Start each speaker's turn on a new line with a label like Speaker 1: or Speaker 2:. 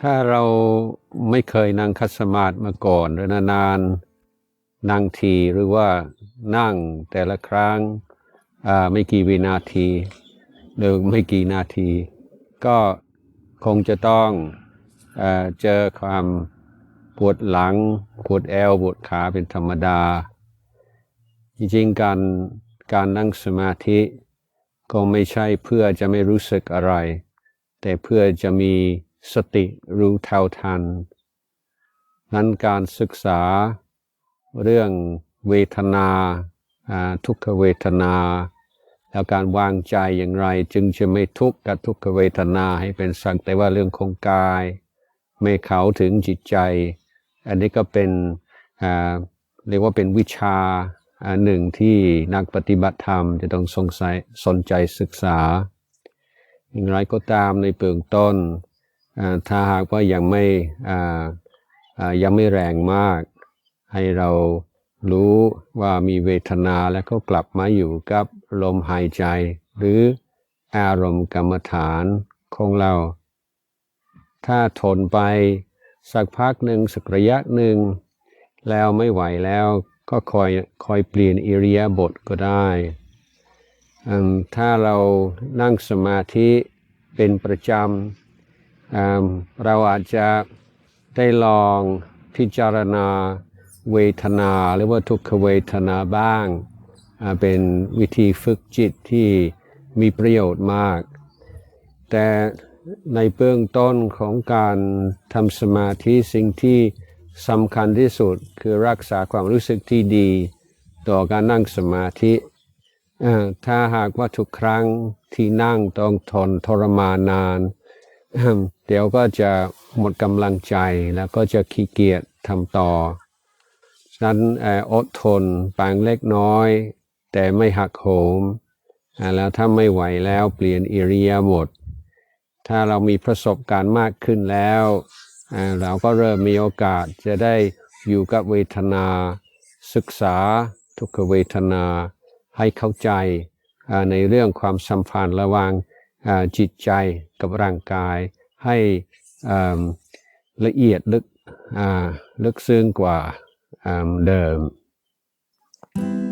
Speaker 1: ถ้าเราไม่เคยนั่งคัสมาธิมาก่อนหรือนานๆนั่งทีหรือว่านั่งแต่ละครั้งไม่กี่วินาทีหรือไม่กี่นาที ก็คงจะต้องเออเจอความปวดหลัง ปวดแอว ปวดขาเป็นธรรมดา จริงๆการการนั่งสมาธิก็ไม่ใช่เพื่อจะไม่รู้สึกอะไร แต่เพื่อจะมี สติรู้เท่าทัน นั้นการศึกษาเรื่องเวทนาทุกขเวทนา แล้วการวางใจอย่างไร จึงจะไม่ทุกข์กับทุกขเวทนาให้เป็นสักแต่ว่าเรื่องของกาย ไม่เขาถึงจิตใจ อันนี้ก็เป็นเรียกว่าเป็นวิชาหนึ่งที่นักปฏิบัติธรรมจะต้องสงสัยสนใจศึกษา อย่างไรก็ตามในเบื้องต้น ถ้าหากว่ายังไม่ยังไม่แรงมาก ให้เรารู้ว่ามีเวทนาแล้วก็กลับมาอยู่กับลมหายใจ หรืออารมณ์กรรมฐานของเรา ถ้าทนไปสักพักหนึ่งสักระยะหนึ่ง แล้วไม่ไหวแล้วก็คอยคอยเปลี่ยนอิริยาบถก็ได้ ถ้าเรานั่งสมาธิเป็นประจำ เราอาจจะได้ลองพิจารณาเวทนาหรือว่าทุกขเวทนาบ้าง เป็นวิธีฝึกจิตที่มีประโยชน์มาก แต่ในเบื้องต้นของการทำสมาธิสิ่งที่สำคัญที่สุดคือรักษาความรู้สึกที่ดี ต่อการนั่งสมาธิ ถ้าหากว่าทุกครั้งที่นั่งต้องทนทรมานนาน เดี๋ยวก็จะหมดกำลังใจแล้วก็จะขี้เกียจทำต่อฉนั้นอดทนปางเล็กน้อย แต่ไม่หักโหม แล้วถ้าไม่ไหวแล้วเปลี่ยนอิริยาบถถ้าเรามีประสบการณ์มากขึ้นแล้ว เราก็เริ่มมีโอกาสจะได้อยู่กับเวทนา ศึกษาทุกเวทนาให้เข้าใจในเรื่องความสัมพันธ์ระหว่าง จิตใจกับร่างกายให้ละเอียดลึกลึกซึ้งกว่าเดิม thank you